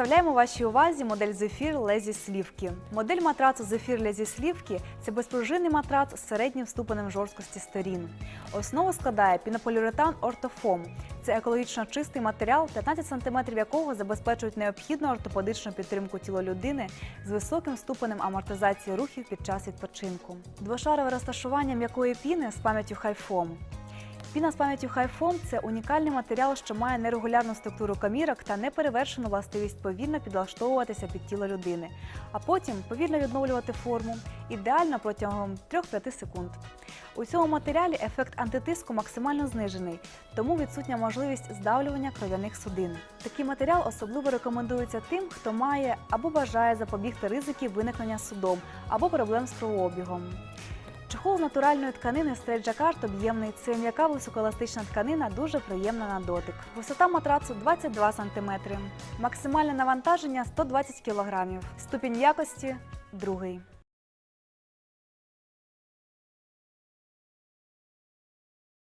Представляємо вашій увазі модель Zephyr Лезі Слівки. Модель матрацу Zephyr Лезі Слівки це безпружинний матрац з середнім ступенем жорсткості сторін. Основу складає пінополіуретан ортофом. Це екологічно чистий матеріал, 15 см якого забезпечують необхідну ортопедичну підтримку тіла людини з високим ступенем амортизації рухів під час відпочинку. Двошарове розташування м'якої піни з пам'яттю хайфом. Піна з пам'яттю хайфом це унікальний матеріал, що має нерегулярну структуру камірок та неперевершену властивість повільно підлаштовуватися під тіло людини, а потім повільно відновлювати форму, ідеально протягом 3-5 секунд. У цьому матеріалі ефект антитиску максимально знижений, тому відсутня можливість здавлювання кров'яних судин. Такий матеріал особливо рекомендується тим, хто має або бажає запобігти ризиків виникнення судом або проблем з кровообігом. Чохол натуральної тканини Jacquard об'ємний. Це м'яка високоеластична тканина, дуже приємна на дотик. Висота матрацу 22 см. Максимальне навантаження 120 кг. Ступінь якості другий.